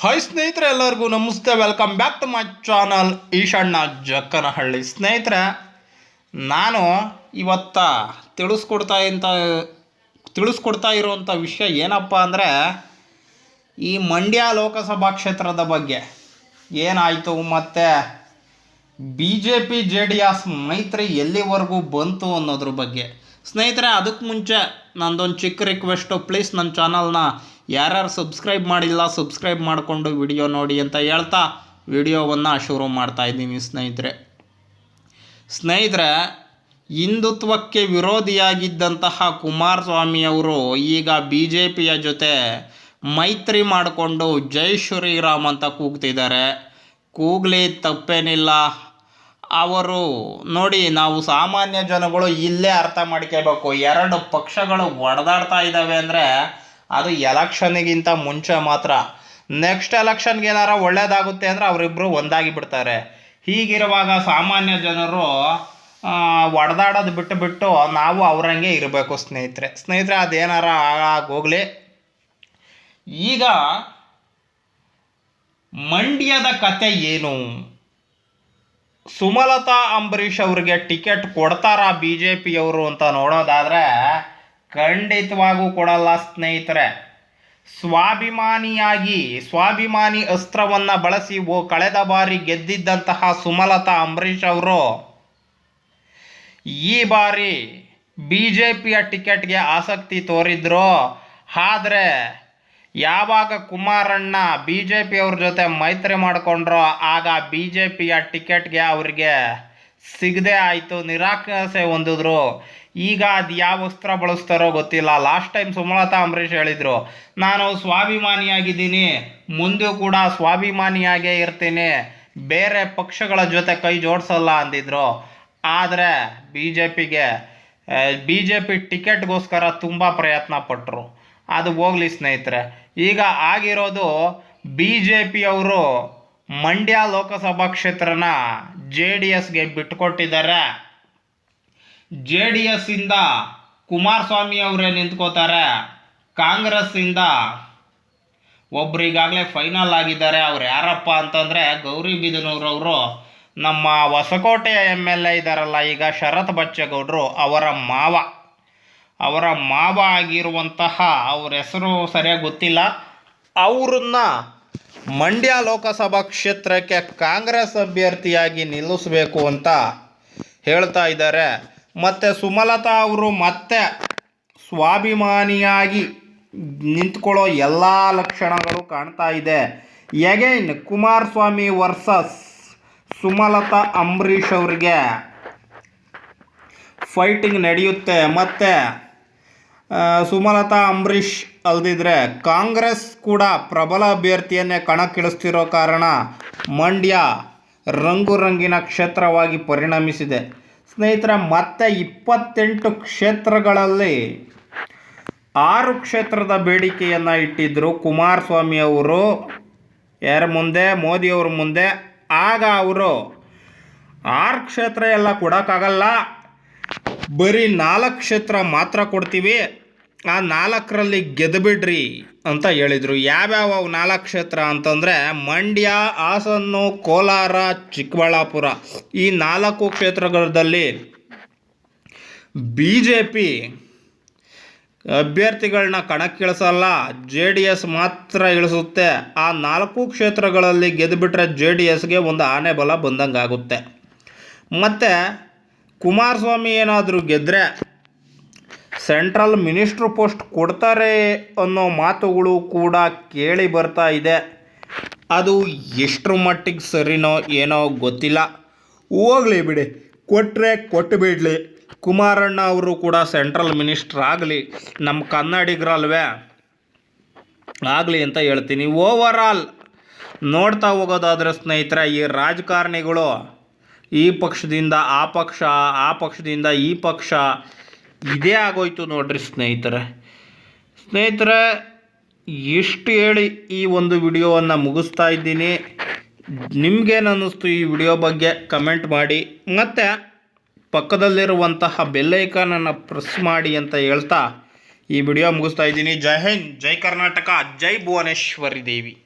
Hi ಸ್ನೇಹಿತರೆ ಎಲ್ಲರಿಗೂ ನಮಸ್ತೆ welcome back to my channel Eshanna Jakkanahalli. ಸ್ನೇಹಿತರೆ, ನಾನು ಇವತ್ತ ತಿಳಿಸ್ಕೊಡ್ತಾ ಇಂಥ ತಿಳಿಸ್ಕೊಡ್ತಾ ಇರುವಂಥ ವಿಷಯ ಏನಪ್ಪ ಅಂದರೆ, ಈ ಮಂಡ್ಯ ಲೋಕಸಭಾ ಕ್ಷೇತ್ರದ ಬಗ್ಗೆ. ಏನಾಯಿತು ಮತ್ತು B J P J D S ಮೈತ್ರಿ ಎಲ್ಲಿವರೆಗೂ ಬಂತು ಅನ್ನೋದ್ರ ಬಗ್ಗೆ. ಸ್ನೇಹಿತರೆ ಅದಕ್ಕೆ ಮುಂಚೆ ನಂದೊಂದು ಚಿಕ್ಕ ರಿಕ್ವೆಸ್ಟು ಪ್ಲೀಸ್ ನನ್ನ ಚಾನಲ್ನ ಯಾರ್ಯಾರು ಸಬ್ಸ್ಕ್ರೈಬ್ ಮಾಡಿಲ್ಲ ಸಬ್ಸ್ಕ್ರೈಬ್ ಮಾಡಿಕೊಂಡು ವಿಡಿಯೋ ನೋಡಿ ಅಂತ ಹೇಳ್ತಾ ವಿಡಿಯೋವನ್ನು ಶುರು ಮಾಡ್ತಾ ಇದ್ದೀನಿ ಸ್ನೇಹಿತರೆ. ಸ್ನೇಹಿತರೆ, ಹಿಂದುತ್ವಕ್ಕೆ ವಿರೋಧಿಯಾಗಿದ್ದಂತಹ ಕುಮಾರಸ್ವಾಮಿಯವರು ಈಗ ಬಿ ಜೆ ಪಿಯ ಜೊತೆ ಮೈತ್ರಿ ಮಾಡಿಕೊಂಡು ಜೈ ಶ್ರೀರಾಮ್ ಅಂತ ಕೂಗ್ತಿದ್ದಾರೆ. ಕೂಗ್ಲಿ, ತಪ್ಪೇನಿಲ್ಲ. ಅವರು ನೋಡಿ, ನಾವು ಸಾಮಾನ್ಯ ಜನಗಳು ಇಲ್ಲೇ ಅರ್ಥ ಮಾಡ್ಕೋಬೇಕು ಎರಡು ಪಕ್ಷಗಳು ಒಡೆದಾಡ್ತಾ ಇದ್ದಾವೆ ಅಂದರೆ ಅದು ಎಲೆಕ್ಷನ್ಗಿಂತ ಮುಂಚೆ ಮಾತ್ರ. ನೆಕ್ಸ್ಟ್ ಎಲೆಕ್ಷನ್ಗೆ ಏನಾರ ಒಳ್ಳೇದಾಗುತ್ತೆ ಅಂದರೆ ಅವರಿಬ್ಬರು ಒಂದಾಗಿ ಬಿಡ್ತಾರೆ. ಹೀಗಿರುವಾಗ ಸಾಮಾನ್ಯ ಜನರು ಒಡೆದಾಡೋದು ಬಿಟ್ಟು ಬಿಟ್ಟು ನಾವು ಅವರಂಗೆ ಇರಬೇಕು ಸ್ನೇಹಿತರೆ. ಸ್ನೇಹಿತರೆ, ಅದೇನಾರ ಆಗೋಗಲಿ ಈಗ ಮಂಡ್ಯದ ಕತೆ ಏನು? ಸುಮಲತಾ ಅಂಬರೀಷ್ ಅವರಿಗೆ ಟಿಕೆಟ್ ಕೊಡ್ತಾರಾ ಬಿ ಜೆ ಪಿಯವರು ಅಂತ ನೋಡೋದಾದರೆ ಖಂಡಿತವಾಗೂ ಕೊಡಲ್ಲ ಸ್ನೇಹಿತರೆ. ಸ್ವಾಭಿಮಾನಿಯಾಗಿ, ಸ್ವಾಭಿಮಾನಿ ಅಸ್ತ್ರವನ್ನು ಬಳಸಿ ಓ, ಕಳೆದ ಬಾರಿ ಗೆದ್ದಿದ್ದಂತಹ ಸುಮಲತಾ ಅಂಬರೀಷ್ ಅವರು, ಈ ಬಾರಿ ಬಿ ಜೆ ಪಿಯ ಟಿಕೆಟ್ಗೆ ಆಸಕ್ತಿ ತೋರಿದ್ರು. ಆದರೆ, ಯಾವಾಗ ಕುಮಾರಣ್ಣ ಬಿ ಜೆ ಪಿಯವ್ರ ಜೊತೆ ಮೈತ್ರಿ ಮಾಡಿಕೊಂಡ್ರೋ, ಆಗ ಬಿ ಜೆ ಪಿಯ ಟಿಕೆಟ್ಗೆ ಅವ್ರಿಗೆ ಸಿಗದೆ ಆಯಿತು, ನಿರಾಕರಿಸೆ ಹೊಂದಿದ್ರು. ಈಗ ಅದು ಯಾವ ವಸ್ತ್ರ ಬಳಸ್ತಾರೋ ಗೊತ್ತಿಲ್ಲ. ಲಾಸ್ಟ್ ಟೈಮ್ ಸುಮಲತಾ ಅಂಬರೀಷ್ ಹೇಳಿದರು, ನಾನು ಸ್ವಾಭಿಮಾನಿಯಾಗಿದ್ದೀನಿ, ಮುಂದೂ ಕೂಡ ಸ್ವಾಭಿಮಾನಿಯಾಗೇ ಇರ್ತೀನಿ, ಬೇರೆ ಪಕ್ಷಗಳ ಜೊತೆ ಕೈ ಜೋಡಿಸಲ್ಲ ಅಂದಿದ್ರು. ಆದರೆ ಬಿ ಜೆ ಪಿಗೆ ಬಿ ಜೆ ಪಿ ಟಿಕೆಟ್ಗೋಸ್ಕರ ತುಂಬ ಪ್ರಯತ್ನ ಪಟ್ಟರು ಅದು ಹೋಗಲಿ ಸ್ನೇಹಿತರೆ. ಈಗ ಆಗಿರೋದು ಬಿ ಜೆ ಪಿಯವರು ಮಂಡ್ಯ ಲೋಕಸಭಾ ಕ್ಷೇತ್ರನ ಜೆ ಡಿ ಎಸ್ಗೆ ಬಿಟ್ಟುಕೊಟ್ಟಿದ್ದಾರೆ. ಜೆ ಡಿ ಎಸ್ಸಿಂದ ಕುಮಾರಸ್ವಾಮಿ ಅವರೇ ನಿಂತ್ಕೋತಾರೆ. ಕಾಂಗ್ರೆಸ್ಸಿಂದ ಒಬ್ರು ಫೈನಲ್ ಆಗಿದ್ದಾರೆ. ಅವ್ರು ಯಾರಪ್ಪ ಅಂತಂದರೆ ಗೌರಿಬಿದನೂರವರು ನಮ್ಮ ಹೊಸಕೋಟೆ ಎಂ ಎಲ್ ಎ ಇದ್ದಾರಲ್ಲ ಈಗ ಶರತ್ ಬಚ್ಚೇಗೌಡರು ಅವರ ಮಾವ. ಅವರ ಮಾವ ಆಗಿರುವಂತಹ ಅವ್ರ ಹೆಸರು ಸರಿಯಾಗಿ ಗೊತ್ತಿಲ್ಲ. ಅವ್ರನ್ನ ಮಂಡ್ಯ ಲೋಕಸಭಾ ಕ್ಷೇತ್ರಕ್ಕೆ ಕಾಂಗ್ರೆಸ್ ಅಭ್ಯರ್ಥಿಯಾಗಿ ನಿಲ್ಲಿಸಬೇಕು ಅಂತ ಹೇಳ್ತಾ ಇದ್ದಾರೆ. ಮತ್ತು ಸುಮಲತಾ ಅವರು ಮತ್ತೆ ಸ್ವಾಭಿಮಾನಿಯಾಗಿ ನಿಂತ್ಕೊಳ್ಳೋ ಎಲ್ಲ ಲಕ್ಷಣಗಳು ಕಾಣ್ತಾ ಇದೆ. ಎಗೈನ್ ಕುಮಾರಸ್ವಾಮಿ ವರ್ಸಸ್ ಸುಮಲತಾ ಅಂಬರೀಷ್ ಅವರಿಗೆ ಫೈಟಿಂಗ್ ನಡೆಯುತ್ತೆ. ಮತ್ತು ಸುಮಲತಾ, ಅಂಬರೀಷ್ ಅಲ್ದಿದ್ರೆ ಕಾಂಗ್ರೆಸ್ ಕೂಡ ಪ್ರಬಲ ಅಭ್ಯರ್ಥಿಯನ್ನೇ ಕಣಕ್ಕಿಳಿಸ್ತಿರೋ ಕಾರಣ ಮಂಡ್ಯ ರಂಗು ರಂಗಿನ ಕ್ಷೇತ್ರವಾಗಿ ಪರಿಣಮಿಸಿದೆ. ಸ್ನೇಹಿತರೆ, ಮತ್ತೆ ಇಪ್ಪತ್ತೆಂಟು ಕ್ಷೇತ್ರಗಳಲ್ಲಿ ಆರು ಕ್ಷೇತ್ರದ ಬೇಡಿಕೆಯನ್ನು ಇಟ್ಟಿದ್ದರು ಕುಮಾರಸ್ವಾಮಿ ಅವರು. ಯಾರ ಮುಂದೆ? ಮೋದಿಯವ್ರ ಮುಂದೆ. ಆಗ ಅವರು ಆರು ಕ್ಷೇತ್ರ ಎಲ್ಲ ಕೊಡೋಕ್ಕಾಗಲ್ಲ. ಬರೀ ನಾಲ್ಕು ಕ್ಷೇತ್ರ ಮಾತ್ರ ಕೊಡ್ತೀವಿ. ಆ ನಾಲ್ಕರಲ್ಲಿ ಗೆದ್ದುಬಿಡ್ರಿ ಅಂತ ಹೇಳಿದರು. ಯಾವ್ಯಾವ ನಾಲ್ಕು ಕ್ಷೇತ್ರ ಅಂತಂದರೆ ಮಂಡ್ಯ, ಹಾಸನ್ನು, ಕೋಲಾರ, ಚಿಕ್ಕಬಳ್ಳಾಪುರ. ಈ ನಾಲ್ಕು ಕ್ಷೇತ್ರಗಳಲ್ಲಿ ಬಿ ಜೆ ಪಿ ಅಭ್ಯರ್ಥಿಗಳನ್ನ ಕಣಕ್ಕಿಳಿಸಲ್ಲ, ಜೆ ಡಿ ಎಸ್ ಮಾತ್ರ ಇಳಿಸುತ್ತೆ. ಆ ನಾಲ್ಕು ಕ್ಷೇತ್ರಗಳಲ್ಲಿ ಗೆದ್ದುಬಿಟ್ರೆ ಜೆ ಡಿ ಎಸ್ಗೆ ಒಂದು ಆನೆ ಬಲ ಬಂದಂಗೆ ಆಗುತ್ತೆ ಮತ್ತು ಕುಮಾರಸ್ವಾಮಿ ಏನಾದರೂ ಗೆದ್ದರೆ ಸೆಂಟ್ರಲ್ ಮಿನಿಸ್ಟ್ರ್ ಪೋಸ್ಟ್ ಕೊಡ್ತಾರೆ ಅನ್ನೋ ಮಾತುಗಳು ಕೂಡ ಕೇಳಿ ಬರ್ತಾ ಇದೆ. ಅದು ಎಷ್ಟರ ಮಟ್ಟಿಗೆ ಸರಿನೋ ಏನೋ ಗೊತ್ತಿಲ್ಲ. ಹೋಗಲಿ ಬಿಡಿ. ಕೊಟ್ಟರೆ ಕೊಟ್ಟು ಬಿಡಲಿ. ಕುಮಾರಣ್ಣ ಅವರು ಕೂಡ ಸೆಂಟ್ರಲ್ ಮಿನಿಸ್ಟ್ರ್ ಆಗಲಿ. ನಮ್ಮ ಕನ್ನಡಿಗರಲ್ವೇ. ಆಗಲಿ ಅಂತ ಹೇಳ್ತೀನಿ. ಓವರ್ ಆಲ್ ನೋಡ್ತಾ ಹೋಗೋದಾದ್ರೆ ಸ್ನೇಹಿತರೆ, ಈ ರಾಜಕಾರಣಿಗಳು ಈ ಪಕ್ಷದಿಂದ ಆ ಪಕ್ಷ, ಆ ಪಕ್ಷದಿಂದ ಈ ಪಕ್ಷ, ಇದೇ ಆಗೋಯ್ತು ನೋಡ್ರಿ ಸ್ನೇಹಿತರೆ. ಸ್ನೇಹಿತರೆ ಎಷ್ಟು ಹೇಳಿ ಈ ಒಂದು ವಿಡಿಯೋವನ್ನು ಮುಗಿಸ್ತಾ ಇದ್ದೀನಿ. ನಿಮ್ಗೇನು ಅನ್ನಿಸ್ತು ಈ ವಿಡಿಯೋ ಬಗ್ಗೆ ಕಮೆಂಟ್ ಮಾಡಿ. ಮತ್ತು ಪಕ್ಕದಲ್ಲಿರುವಂತಹ ಬೆಲ್ಲೈಕನನ್ನು ಪ್ರೆಸ್ ಮಾಡಿ ಅಂತ ಹೇಳ್ತಾ ಈ ವಿಡಿಯೋ ಮುಗಿಸ್ತಾ ಇದ್ದೀನಿ. ಜೈ ಹಿಂದ್, ಜೈ ಕರ್ನಾಟಕ, ಜೈ ಭುವನೇಶ್ವರಿ ದೇವಿ.